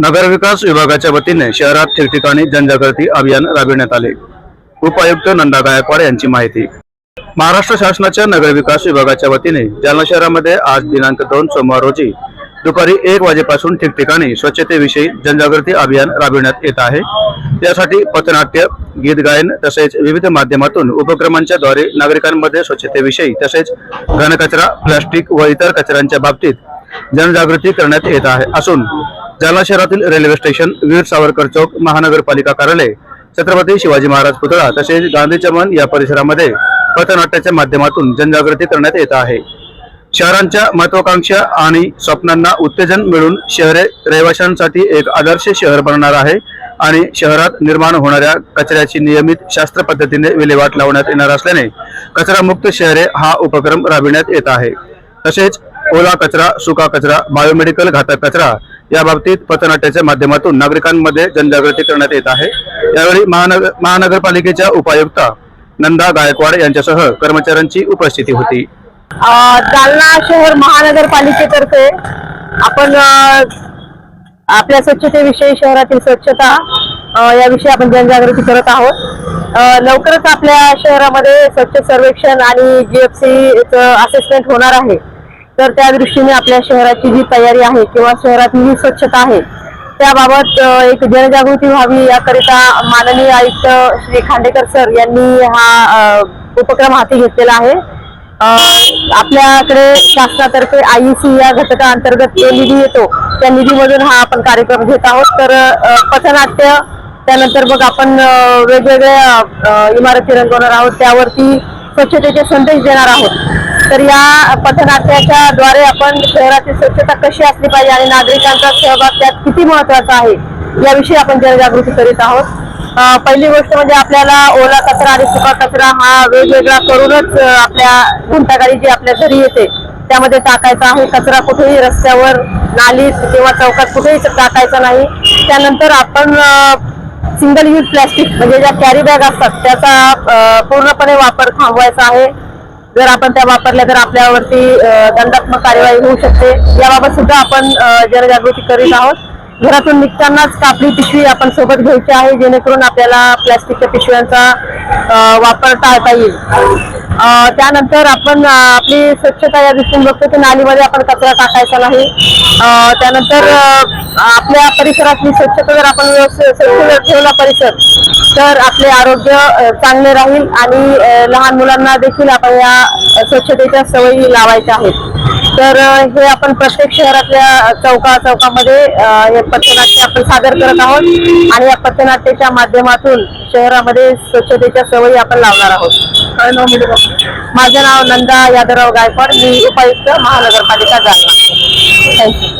नगरविकास विभागाच्या वतीने शहरात ठिकठिकाणी जनजागृती अभियान राबविण्यात आले. उपायुक्त नंदा गायकवाड यांची माहिती. महाराष्ट्र शासनाच्या नगरविकास विभागाच्या वतीने जालना शहरामध्ये आज दिनांक दोन सोमवार रोजी दुपारी एक वाजेपासून ठिकठिकाणी स्वच्छतेविषयी जनजागृती अभियान राबविण्यात येत आहे. यासाठी पथनाट्य गीत गायन तसेच विविध माध्यमातून उपक्रमांच्या द्वारे नागरिकांमध्ये स्वच्छतेविषयी तसेच घनकचरा प्लास्टिक व इतर कचऱ्यांच्या बाबतीत जनजागृती करण्यात येत आहे असून जालना शहरातील रेल्वे स्टेशन वीर सावरकर चौक महानगरपालिका कार्यालय छत्रपती शिवाजी महाराज पुतळा तसेच गांधी चमन या परिसरामध्ये पथनाट्याच्या माध्यमातून जनजागृती करण्यात येत आहे. शहरांच्या महत्वाकांक्षा आणि स्वप्नांना उत्तेजन मिळून शहरे रहिवाशांसाठी एक आदर्श शहर बनणार आहे आणि शहरात निर्माण होणाऱ्या कचऱ्याची नियमित शास्त्र पद्धतीने विल्हेवाट लावण्यात येणार असल्याने कचरामुक्त शहरे हा उपक्रम राबविण्यात येत आहे. तसेच ओला कचरा सुका कचरा बायोमेडिकल घातक कचरा या बाबतीत पथनाट्याच्या माध्यमातून नागरिकांमध्ये जनजागृती करण्यात येत आहे. यावेळी महानगर महानगरपालिकेच्या उपायुक्ता नंदा गायकवाड यांच्यासह कर्मचाऱ्यांची उपस्थिती होती. जालना शहर महानगरपालिकेतर्फे आपण आपल्या स्वच्छतेविषयी शहरातील स्वच्छता याविषयी आपण जनजागृती करत आहोत. लवकरच आपल्या शहरामध्ये स्वच्छ सर्वेक्षण आणि जीएफसी असेसमेंट होणार आहे. तर त्या दृष्टीने आपल्या शहराची जी तयारी आहे किंवा शहरातली जी स्वच्छता आहे त्याबाबत एक जनजागृती व्हावी याकरिता माननीय आयुक्त श्री खांडेकर सर यांनी हा उपक्रम हाती घेतलेला आहे. आपल्याकडे शासनातर्फे आय सी या घटकाअंतर्गत जो निधी येतो त्या निधीमधून हा आपण कार्यक्रम घेत आहोत. तर पथनाट्य त्यानंतर मग आपण वेगवेगळ्या इमारती रंगवणार आहोत. त्यावरती स्वच्छतेचे संदेश देणार आहोत. तर या पथनाट्याच्या द्वारे आपण शहराची स्वच्छता कशी असली पाहिजे आणि नागरिकांचा सहभाग त्यात किती महत्त्वाचा आहे याविषयी आपण जनजागृती करीत आहोत. पहिली गोष्ट म्हणजे आपल्याला ओला कचरा आणि सुका कचरा हा वेगवेगळा करूनच आपल्या घंटागाडी जी आपल्या घरी येते त्यामध्ये टाकायचा आहे. कचरा कुठेही रस्त्यावर नालीत किंवा चौकात कुठेही टाकायचा नाही. त्यानंतर आपण सिंगल यूज प्लॅस्टिक म्हणजे ज्या कॅरी बॅग असतात त्याचा पूर्णपणे वापर थांबवायचा आहे. जर आपण त्या वापरल्या तर आपल्यावरती दंडात्मक कार्यवाही होऊ शकते. याबाबत सुद्धा आपण जनजागृती करीत आहोत. घरातून निघतानाच कापडी पिशवी आपण सोबत घ्यायची आहे जेणेकरून आपल्याला प्लॅस्टिकच्या पिशव्यांचा वापर टाळता येईल. त्यानंतर आपण आपली स्वच्छता या दृष्टीने बघतो की नालीमध्ये आपण कचरा टाकायचा नाही. त्यानंतर आपल्या परिसरातली स्वच्छता जर आपण व्यवस्थित स्वच्छ ठेवला परिसर तर आपले आरोग्य चांगले राहील आणि लहान मुलांना देखील आपण या स्वच्छतेच्या सवयी लावायच्या आहेत. तर हे आपण प्रत्येक शहरातल्या चौका चौकामध्ये हे पथनाट्य आपण सादर करत आहोत आणि या पथनाट्याच्या माध्यमातून शहरामध्ये स्वच्छतेच्या सवयी आपण लावणार आहोत. काय नाव माझं नाव नंदा यादवराव गायकवाड मी उपायुक्त महानगरपालिका जालना थँक्यू